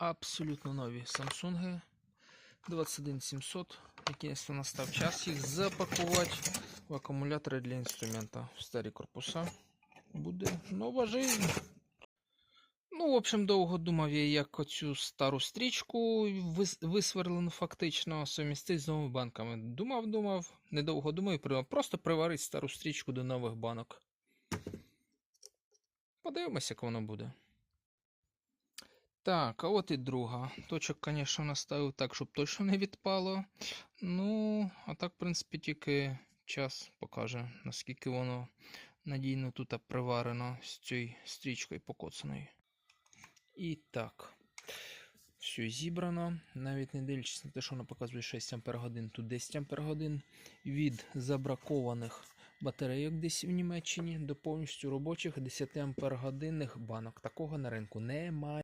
абсолютно нові Samsung 21700. Наконець настав час їх запакувати в акумулятори для інструмента в старі корпуса. Буде нова жизнь. Ну, в общем, довго думав я, як оцю стару стрічку висверлену фактично сумістити з новими банками. Думав, думав, недовго думав. Просто приварити стару стрічку до нових банок. Подивимося, як воно буде. Так, а от і друга. Точок, звісно, наставив так, щоб точно не відпало. Ну, а так, в принципі, тільки час покаже, наскільки воно надійно тут приварено з цією стрічкою покоцаною. І так. Все зібрано. Навіть не дивлячись на те, що воно показує 6 Ах, тут 10 Ах від забракованих батарейок десь в Німеччині до повністю робочих 10 Ах банок. Такого на ринку немає.